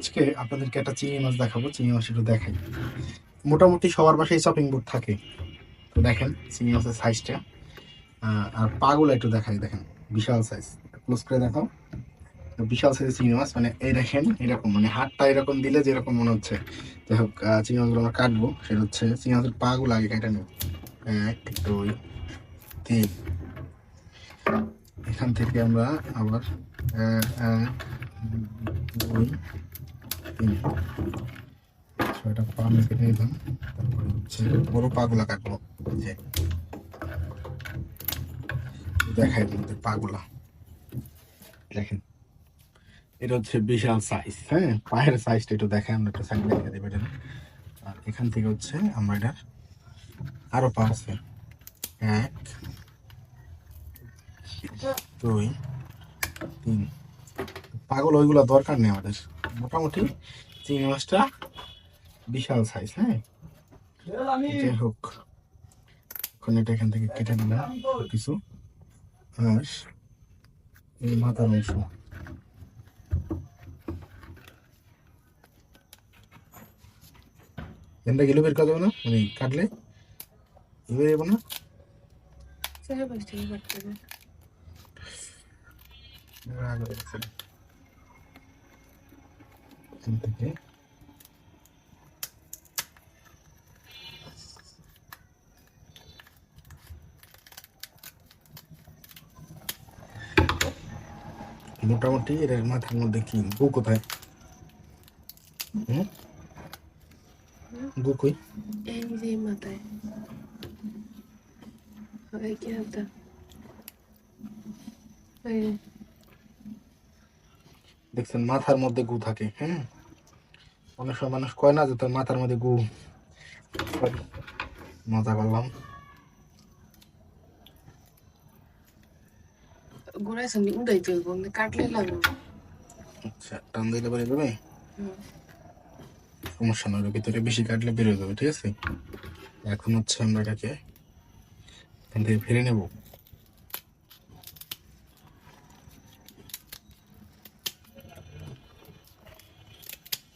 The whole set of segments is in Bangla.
আজকে আপনাদেরকে একটা চিংড়ি মাছ দেখাবো, চিংড়ি মাছ একটু দেখাই। মোটামুটি সবার বাসায় শপিং বোর্ড থাকে। তো দেখেন চিংড়ি মাছের সাইজটা আর পাগুলো একটু দেখাই, দেখেন, বিশাল সাইজ ক্লোজ করে দেখাও। বিশাল সাইজের চিংড়ি মাছ মানে এই দেখেন, এরকম মানে হাতটা এরকম দিলে যেরকম মনে হচ্ছে। যাই হোক চিংড়ি মাছগুলো আমরা কাটবো। সেটা হচ্ছে চিংড়ি মাছের পাগুলো আগে কেটে নেব। এক, দুই, তিন। এখান থেকে আমরা আবার এক দুই তিন ছয়টা পা আমি নিলাম। তারপরে হচ্ছে বড় পাগুলা কাটবো যে দেখাই তোমাদের পাগুলা। দেখেন, এটা হচ্ছে বিশাল সাইজ হ্যাঁ? পায়ের সাইজটা একটু দেখাই, আমরা একটা সাইড দেখে দেবো আর এখান থেকে হচ্ছে আমরা এটার আরও পা আছে, এক, দুই, তিন পাগল ওইগুলো দরকার নেই আমাদের। মোটামুটি চিংড়ি মাছটা বিশাল সাইজ হ্যাঁ? যাই হোক এখন এটা এখান থেকে কেটে নিলাম কিছু আর এই মাথার অংশ। এনটা গেলে বের করা যাবে না? মানে কাটলে? এবার যাব না? Saya pasti bertemu. এখান থেকে। মোটামুটি এর মাথার মধ্যে কি? গু কোথায়? গু কই? En di mata. দেখছেন মাথার মধ্যে গু থাকে হ্যাঁ অনেক সময় মানুষ কয় না যে তোর মাথার মধ্যে গু। মজা করলাম। কাটলে লাগবো। আচ্ছা টান দিলে যাবে? সমস্যা নয় ভিতরে বেশি কাটলে যাবে ঠিক আছে? এখন হচ্ছে আমরা এটাকে এখান থেকে ফিরে নেব।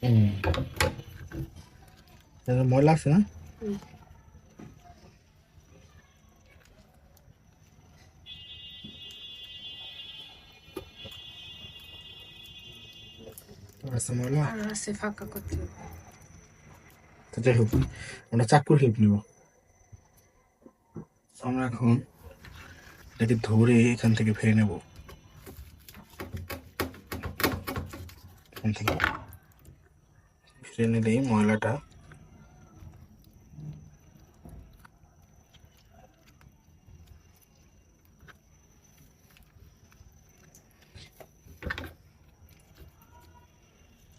হুম। ময়লা আছে না। আছে ময়লা। আর আছে ফাঁকা করতে তো যাই হোক আমরা চাকুর হেল্প নিব। আমরা এখন এটাকে ধরে এখান থেকে ফিরে নেব। এখান থেকে। ফিরে নিলেই ময়লাটা।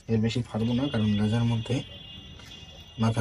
এর বেশি ফাটবো না কারণ রাজার মধ্যে